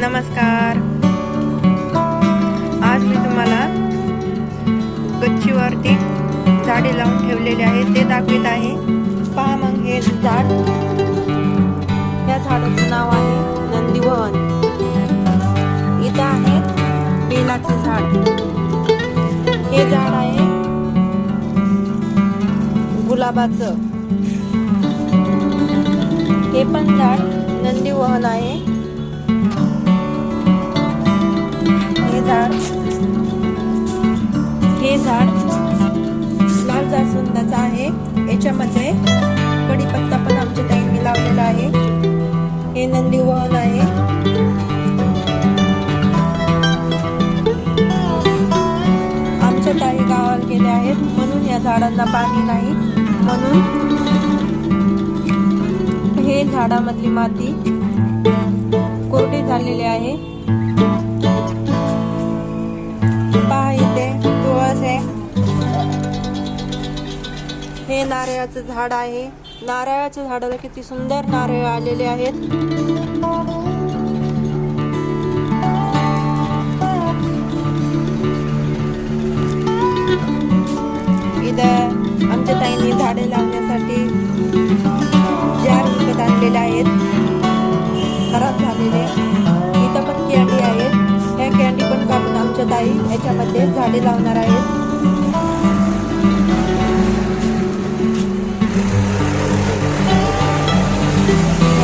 नमस्कार. आज मी तुम्हाला गच्चीवरती झाडे लावून ठेवलेले आहेत ते दाखवित आहे. पहा मग हे झाड. या झाडाचं नाव आहे नंदीवन. इथं आहे बेलाचं झाड. हे झाड आहे गुलाबाचं. हे पण झाड नंदीवहन आहे. Pinandiwalay. आहे आमच्या ताई गावाला गेल्या आहेत म्हणून या झाडांना पाणी नाही म्हणून हे झाडामधली माती कोरडी झालेली आहे पहा इथे तुळस आहे हे नारळाचं झाड आहे नारळाच्या झाडाला किती सुंदर नारळ आलेले आहेत इथं आमच्या ताईंनी झाडे लावण्यासाठी जार विकत आणलेले आहेत खराब झालेले इथं पण कॅन्डी आहेत. ह्या कॅन्डी पण काढून आमच्या ताई याच्यामध्ये झाडे लावणार आहेत.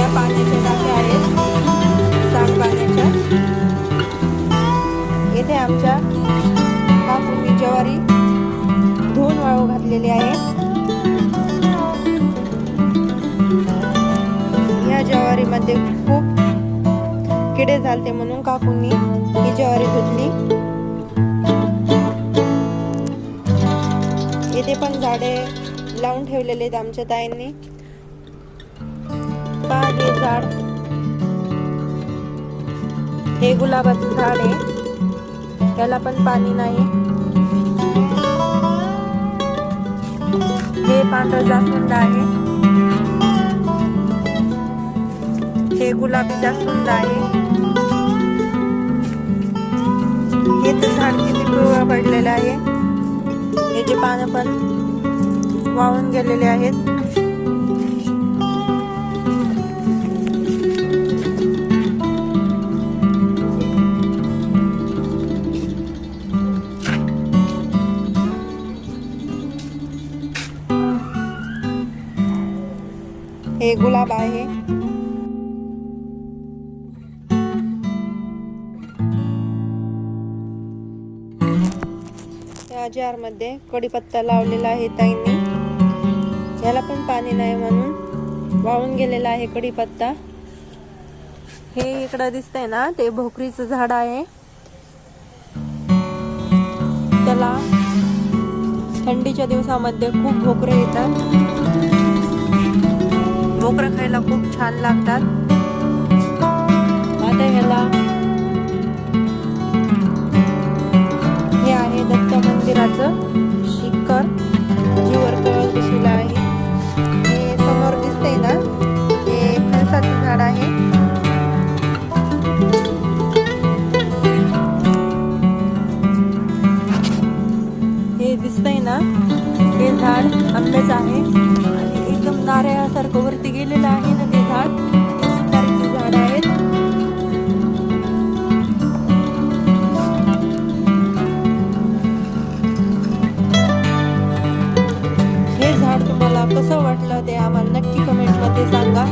या आहेत आमच्या कापूंनी ज्वारी. वाळू घातलेली आहे या ज्वारीमध्ये खूप किडे झालते म्हणून काकूंनी ही ज्वारी धुतली. येथे पण झाडे लावून ठेवलेले आहेत आमच्या ताईंनी. हे झाड. हे गुलाबाचं झाड आहे. त्याला पण पाणी नाही. हे पांढरं जास्वंद आहे. हे गुलाबी जास्वंद आहे. हे तर झाड किती पिवळं पडलेलं आहे याचे पानं पण वाळून गेलेले आहेत. हे गुलाब आहे. या जारमध्ये कडीपत्ता लावलेला आहे ताईंनी. याला पण पाणी नाही म्हणून वाळून गेलेला आहे कडीपत्ता हे इकडं दिसतंय ना ते भोकरीचं झाड आहे. त्याला थंडीच्या दिवसामध्ये खूप भोकरे येतात. भोकरं खायला खूप छान लागतात. आता ह्याला हे आहे दत्त मंदिराचं शिखर. जीवर कळस बसलेलं आहे. हे समोर दिसतंय ना? हे फणसाचं झाड आहे. हे दिसतंय ना? हे झाड आंब्याचं आहे. नारळासारखं वरती गेलेलं आहे ना ते झाड. आहेत हे झाड तुम्हाला कसं वाटलं ते आम्हाला नक्की कमेंटमध्ये सांगा.